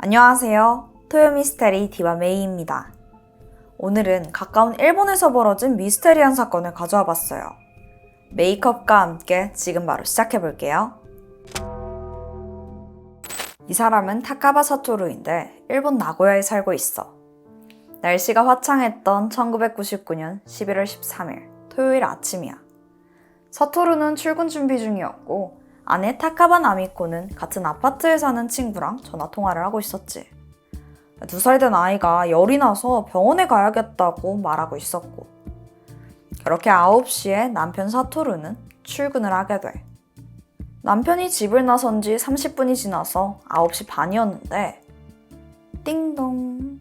안녕하세요. 토요 미스테리 디바 메이입니다. 오늘은 가까운 일본에서 벌어진 미스테리한 사건을 가져와 봤어요. 메이크업과 함께 지금 바로 시작해 볼게요. 이 사람은 타카바 사토루인데 일본 나고야에 살고 있어. 날씨가 화창했던 1999년 11월 13일 토요일 아침이야. 서토루는 출근 준비 중이었고 아내 타카바 나미코는 같은 아파트에 사는 친구랑 전화 통화를 하고 있었지. 두 살 된 아이가 열이 나서 병원에 가야겠다고 말하고 있었고. 그렇게 9시에 남편 사토루는 출근을 하게 돼. 남편이 집을 나선 지 30분이 지나서 9시 반이었는데, 띵동.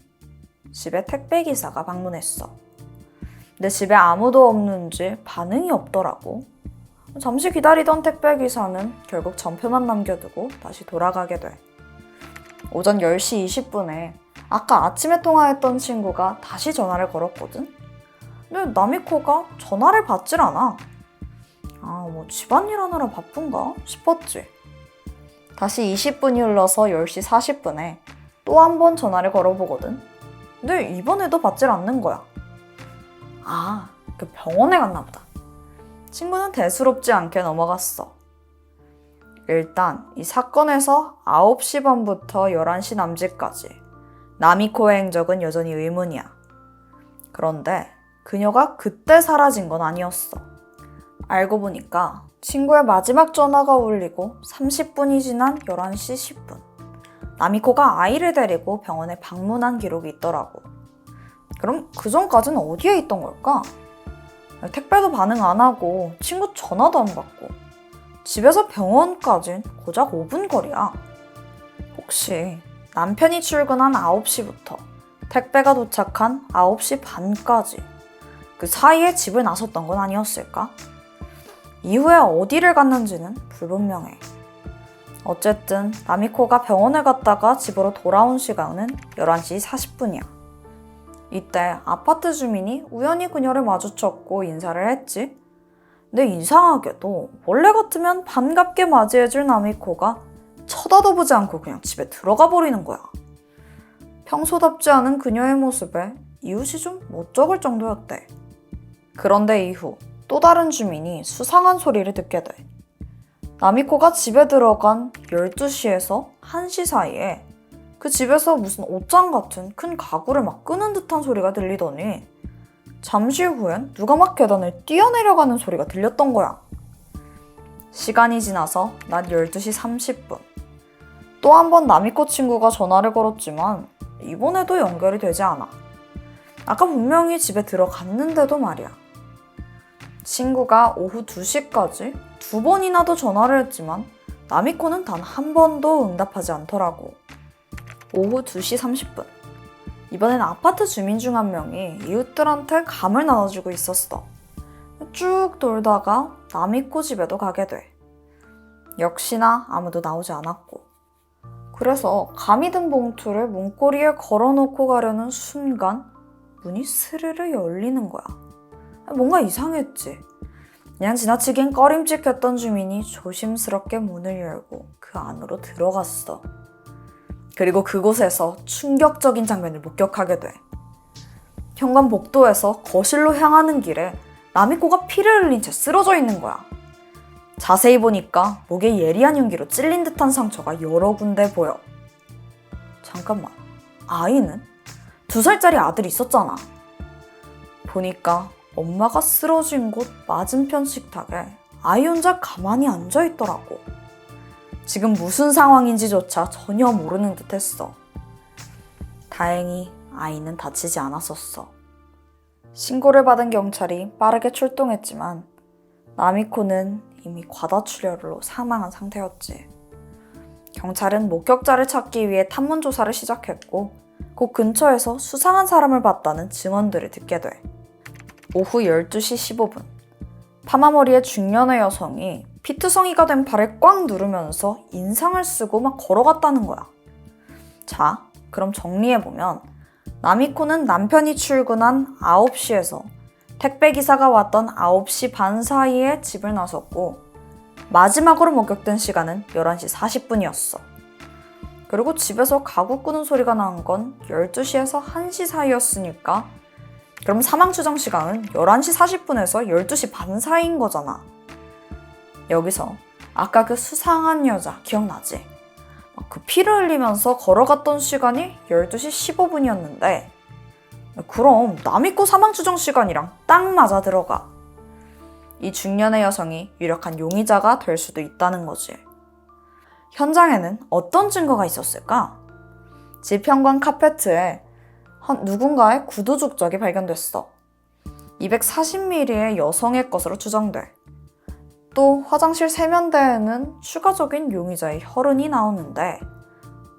집에 택배기사가 방문했어. 근데 집에 아무도 없는지 반응이 없더라고. 잠시 기다리던 택배 기사는 결국 전표만 남겨두고 다시 돌아가게 돼. 오전 10시 20분에 아까 아침에 통화했던 친구가 다시 전화를 걸었거든? 근데 나미코가 전화를 받질 않아. 아, 뭐 집안일 하느라 바쁜가 싶었지. 다시 20분이 흘러서 10시 40분에 또 한 번 전화를 걸어보거든? 근데 이번에도 받질 않는 거야. 아, 그 병원에 갔나 보다. 친구는 대수롭지 않게 넘어갔어. 일단 이 사건에서 9시 반부터 11시 남짓까지 나미코의 행적은 여전히 의문이야. 그런데 그녀가 그때 사라진 건 아니었어. 알고 보니까 친구의 마지막 전화가 울리고 30분이 지난 11시 10분. 나미코가 아이를 데리고 병원에 방문한 기록이 있더라고. 그럼 그 전까지는 어디에 있던 걸까? 택배도 반응 안 하고 친구 전화도 안 받고 집에서 병원까진 고작 5분 거리야. 혹시 남편이 출근한 9시부터 택배가 도착한 9시 반까지 그 사이에 집을 나섰던 건 아니었을까? 이후에 어디를 갔는지는 불분명해. 어쨌든 나미코가 병원에 갔다가 집으로 돌아온 시간은 11시 40분이야. 이때 아파트 주민이 우연히 그녀를 마주쳤고 인사를 했지. 근데 이상하게도 원래 같으면 반갑게 맞이해줄 나미코가 쳐다도 보지 않고 그냥 집에 들어가 버리는 거야. 평소답지 않은 그녀의 모습에 이웃이 좀 멋쩍을 정도였대. 그런데 이후 또 다른 주민이 수상한 소리를 듣게 돼. 나미코가 집에 들어간 12시에서 1시 사이에 그 집에서 무슨 옷장 같은 큰 가구를 막 끄는 듯한 소리가 들리더니 잠시 후엔 누가 막 계단을 뛰어내려가는 소리가 들렸던 거야. 시간이 지나서 낮 12시 30분. 또 한번 나미코 친구가 전화를 걸었지만 이번에도 연결이 되지 않아. 아까 분명히 집에 들어갔는데도 말이야. 친구가 오후 2시까지 두 번이나도 전화를 했지만 나미코는 단 한 번도 응답하지 않더라고. 오후 2시 30분. 이번엔 아파트 주민 중 한 명이 이웃들한테 감을 나눠주고 있었어. 쭉 돌다가 나미코 집에도 가게 돼. 역시나 아무도 나오지 않았고. 그래서 감이 든 봉투를 문고리에 걸어놓고 가려는 순간 문이 스르르 열리는 거야. 뭔가 이상했지. 그냥 지나치긴 꺼림칙했던 주민이 조심스럽게 문을 열고 그 안으로 들어갔어. 그리고 그곳에서 충격적인 장면을 목격하게 돼. 현관 복도에서 거실로 향하는 길에 나미코가 피를 흘린 채 쓰러져 있는 거야. 자세히 보니까 목에 예리한 흉기로 찔린 듯한 상처가 여러 군데 보여. 잠깐만, 아이는? 두 살짜리 아들이 있었잖아. 보니까 엄마가 쓰러진 곳 맞은편 식탁에 아이 혼자 가만히 앉아 있더라고. 지금 무슨 상황인지조차 전혀 모르는 듯 했어. 다행히 아이는 다치지 않았었어. 신고를 받은 경찰이 빠르게 출동했지만 나미코는 이미 과다출혈로 사망한 상태였지. 경찰은 목격자를 찾기 위해 탐문 조사를 시작했고 그 근처에서 수상한 사람을 봤다는 증언들을 듣게 돼. 오후 12시 15분. 파마머리의 중년의 여성이 피트성이가 된 발을 꽉 누르면서 인상을 쓰고 막 걸어갔다는 거야. 자, 그럼 정리해보면 나미코는 남편이 출근한 9시에서 택배기사가 왔던 9시 반 사이에 집을 나섰고 마지막으로 목격된 시간은 11시 40분이었어. 그리고 집에서 가구 끄는 소리가 난 건 12시에서 1시 사이였으니까 그럼 사망 추정 시간은 11시 40분에서 12시 반 사이인 거잖아. 여기서 아까 그 수상한 여자 기억나지? 그 피를 흘리면서 걸어갔던 시간이 12시 15분이었는데 그럼 남이코 사망 추정 시간이랑 딱 맞아 들어가. 이 중년의 여성이 유력한 용의자가 될 수도 있다는 거지. 현장에는 어떤 증거가 있었을까? 집 현관 카페트에 한 누군가의 구두 족적이 발견됐어. 240mm의 여성의 것으로 추정돼. 또 화장실 세면대에는 추가적인 용의자의 혈흔이 나오는데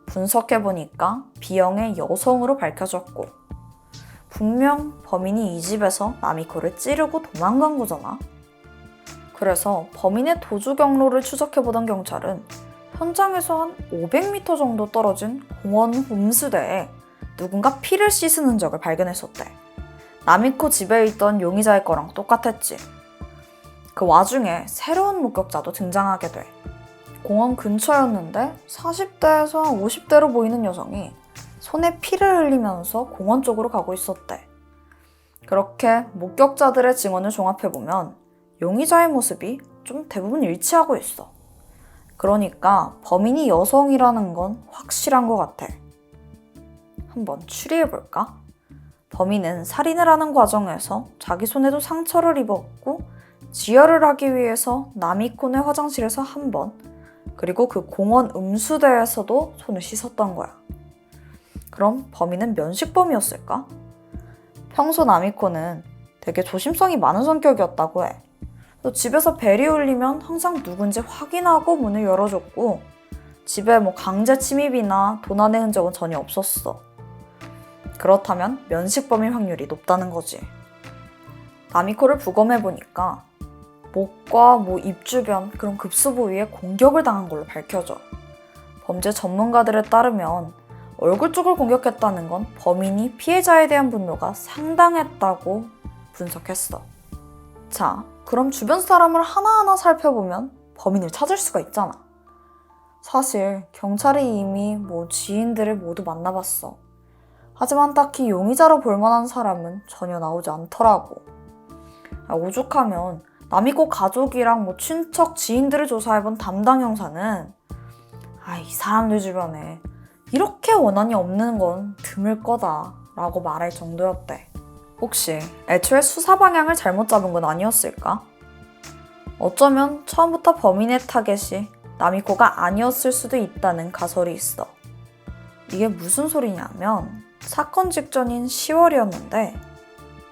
분석해보니까 B형의 여성으로 밝혀졌고 분명 범인이 이 집에서 나미코를 찌르고 도망간 거잖아. 그래서 범인의 도주 경로를 추적해보던 경찰은 현장에서 한 500m 정도 떨어진 공원 홈수대에 누군가 피를 씻은 흔적을 발견했었대. 나미코 집에 있던 용의자의 거랑 똑같았지. 그 와중에 새로운 목격자도 등장하게 돼. 공원 근처였는데 40대에서 50대로 보이는 여성이 손에 피를 흘리면서 공원 쪽으로 가고 있었대. 그렇게 목격자들의 증언을 종합해보면 용의자의 모습이 좀 대부분 일치하고 있어. 그러니까 범인이 여성이라는 건 확실한 것 같아. 한번 추리해볼까? 범인은 살인을 하는 과정에서 자기 손에도 상처를 입었고 지혈을 하기 위해서 나미콘의 화장실에서 한 번, 그리고 그 공원 음수대에서도 손을 씻었던 거야. 그럼 범인은 면식범이었을까? 평소 나미코는 되게 조심성이 많은 성격이었다고 해. 또 집에서 벨이 울리면 항상 누군지 확인하고 문을 열어줬고 집에 뭐 강제 침입이나 도난의 흔적은 전혀 없었어. 그렇다면 면식범일 확률이 높다는 거지. 나미코를 부검해 보니까 목과 뭐 입 주변 그런 급수 부위에 공격을 당한 걸로 밝혀져. 범죄 전문가들에 따르면 얼굴 쪽을 공격했다는 건 범인이 피해자에 대한 분노가 상당했다고 분석했어. 자, 그럼 주변 사람을 하나하나 살펴보면 범인을 찾을 수가 있잖아. 사실 경찰이 이미 뭐 지인들을 모두 만나봤어. 하지만 딱히 용의자로 볼 만한 사람은 전혀 나오지 않더라고. 아, 오죽하면 남이고 가족이랑 뭐 친척 지인들을 조사해본 담당 형사는 아, 이 사람들 주변에 이렇게 원한이 없는 건 드물 거다 라고 말할 정도였대. 혹시 애초에 수사 방향을 잘못 잡은 건 아니었을까? 어쩌면 처음부터 범인의 타겟이 나미코가 아니었을 수도 있다는 가설이 있어. 이게 무슨 소리냐면 사건 직전인 10월이었는데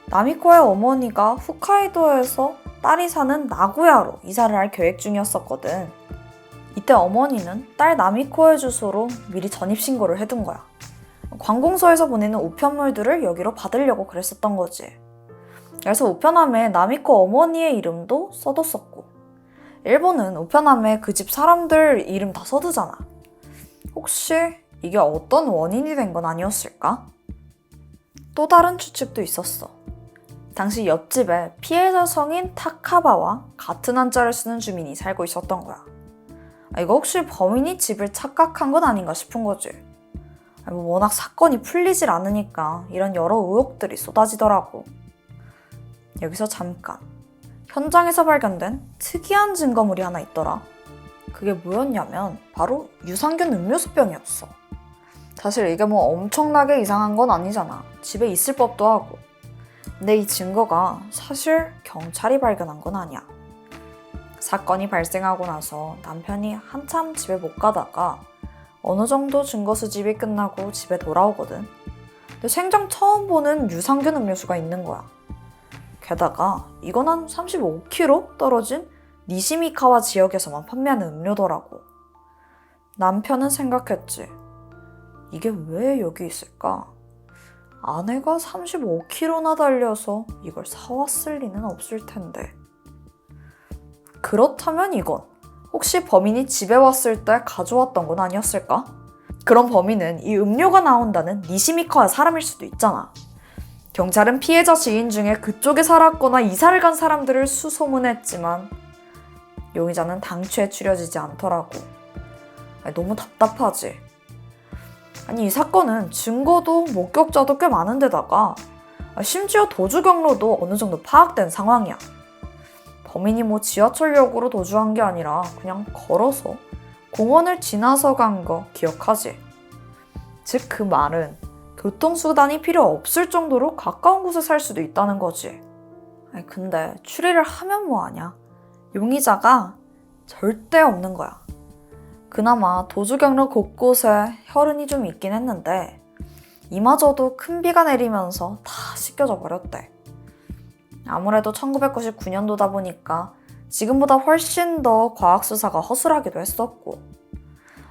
나미코의 어머니가 홋카이도에서 딸이 사는 나고야로 이사를 할 계획 중이었었거든. 이때 어머니는 딸 나미코의 주소로 미리 전입신고를 해둔 거야. 관공서에서 보내는 우편물들을 여기로 받으려고 그랬었던 거지. 그래서 우편함에 나미코 어머니의 이름도 써뒀었고, 일본은 우편함에 그 집 사람들 이름 다 써두잖아. 혹시 이게 어떤 원인이 된 건 아니었을까? 또 다른 추측도 있었어. 당시 옆집에 피해자 성인 타카바와 같은 한자를 쓰는 주민이 살고 있었던 거야. 아, 이거 혹시 범인이 집을 착각한 건 아닌가 싶은 거지. 아, 뭐 워낙 사건이 풀리질 않으니까 이런 여러 의혹들이 쏟아지더라고. 여기서 잠깐. 현장에서 발견된 특이한 증거물이 하나 있더라. 그게 뭐였냐면 바로 유산균 음료수병이었어. 사실 이게 뭐 엄청나게 이상한 건 아니잖아. 집에 있을 법도 하고. 근데 이 증거가 사실 경찰이 발견한 건 아니야. 사건이 발생하고 나서 남편이 한참 집에 못 가다가 어느 정도 증거 수집이 끝나고 집에 돌아오거든. 근데 생전 처음 보는 유산균 음료수가 있는 거야. 게다가 이건 한 35km 떨어진 니시미카와 지역에서만 판매하는 음료더라고. 남편은 생각했지. 이게 왜 여기 있을까? 아내가 35km나 달려서 이걸 사왔을 리는 없을 텐데. 그렇다면 이건 혹시 범인이 집에 왔을 때 가져왔던 건 아니었을까? 그럼 범인은 이 음료가 나온다는 니시미카의 사람일 수도 있잖아. 경찰은 피해자 지인 중에 그쪽에 살았거나 이사를 간 사람들을 수소문했지만 용의자는 당최 추려지지 않더라고. 너무 답답하지. 아니 이 사건은 증거도 목격자도 꽤 많은데다가 아, 심지어 도주 경로도 어느 정도 파악된 상황이야. 범인이 뭐 지하철역으로 도주한 게 아니라 그냥 걸어서 공원을 지나서 간 거 기억하지? 즉 그 말은 교통수단이 필요 없을 정도로 가까운 곳에 살 수도 있다는 거지. 아니 근데 추리를 하면 뭐하냐? 용의자가 절대 없는 거야. 그나마 도주 경로 곳곳에 혈흔이 좀 있긴 했는데 이마저도 큰 비가 내리면서 다 씻겨져 버렸대. 아무래도 1999년도다 보니까 지금보다 훨씬 더 과학 수사가 허술하기도 했었고.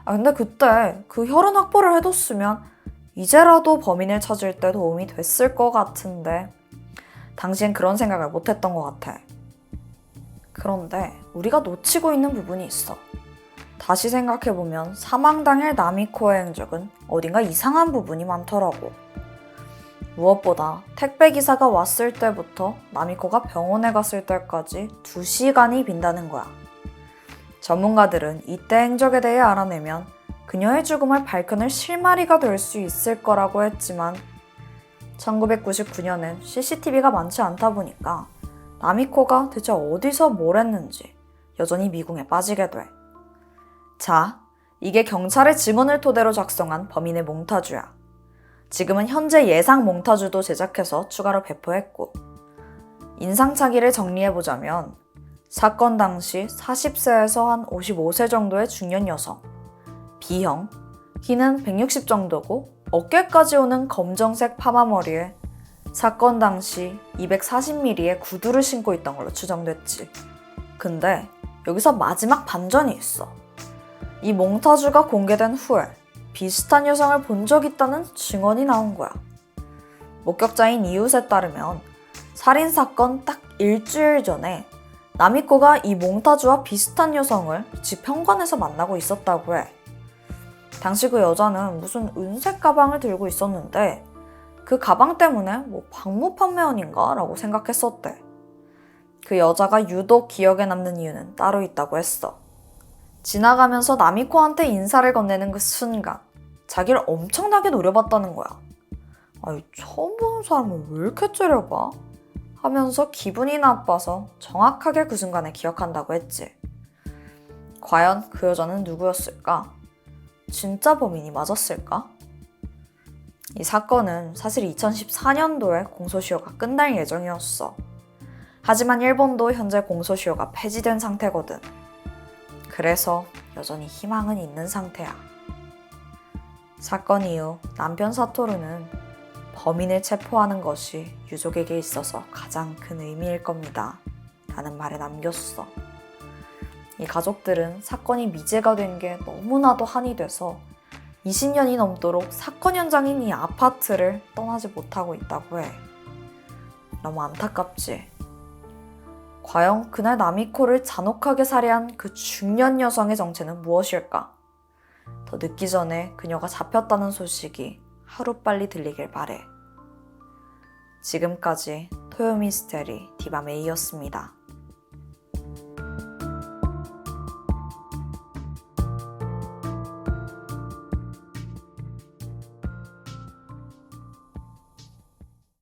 아 근데 그때 그 혈흔 확보를 해뒀으면 이제라도 범인을 찾을 때 도움이 됐을 것 같은데 당시엔 그런 생각을 못했던 것 같아. 그런데 우리가 놓치고 있는 부분이 있어. 다시 생각해보면 사망 당일 나미코의 행적은 어딘가 이상한 부분이 많더라고. 무엇보다 택배 기사가 왔을 때부터 나미코가 병원에 갔을 때까지 2시간이 빈다는 거야. 전문가들은 이때 행적에 대해 알아내면 그녀의 죽음을 밝혀낼 실마리가 될 수 있을 거라고 했지만 1999년엔 CCTV가 많지 않다 보니까 나미코가 대체 어디서 뭘 했는지 여전히 미궁에 빠지게 돼. 자, 이게 경찰의 증언을 토대로 작성한 범인의 몽타주야. 지금은 현재 예상 몽타주도 제작해서 추가로 배포했고, 인상착의를 정리해보자면, 사건 당시 40세에서 한 55세 정도의 중년 여성, B형, 키는 160 정도고 어깨까지 오는 검정색 파마머리에 사건 당시 240mm의 구두를 신고 있던 걸로 추정됐지. 근데 여기서 마지막 반전이 있어. 이 몽타주가 공개된 후에 비슷한 여성을 본 적 있다는 증언이 나온 거야. 목격자인 이웃에 따르면 살인 사건 딱 일주일 전에 나미코가 이 몽타주와 비슷한 여성을 집 현관에서 만나고 있었다고 해. 당시 그 여자는 무슨 은색 가방을 들고 있었는데 그 가방 때문에 뭐 박무 판매원인가? 라고 생각했었대. 그 여자가 유독 기억에 남는 이유는 따로 있다고 했어. 지나가면서 나미코한테 인사를 건네는 그 순간 자기를 엄청나게 노려봤다는 거야. 아이 처음 보는 사람을 왜 이렇게 째려봐? 하면서 기분이 나빠서 정확하게 그 순간에 기억한다고 했지. 과연 그 여자는 누구였을까? 진짜 범인이 맞았을까? 이 사건은 사실 2014년도에 공소시효가 끝날 예정이었어. 하지만 일본도 현재 공소시효가 폐지된 상태거든. 그래서 여전히 희망은 있는 상태야. 사건 이후 남편 사토루는 범인을 체포하는 것이 유족에게 있어서 가장 큰 의미일 겁니다. 라는 말을 남겼어. 이 가족들은 사건이 미제가 된 게 너무나도 한이 돼서 20년이 넘도록 사건 현장인 이 아파트를 떠나지 못하고 있다고 해. 너무 안타깝지. 과연 그날 나미코를 잔혹하게 살해한 그 중년 여성의 정체는 무엇일까? 더 늦기 전에 그녀가 잡혔다는 소식이 하루빨리 들리길 바래. 지금까지 토요미스테리 디바메이였습니다.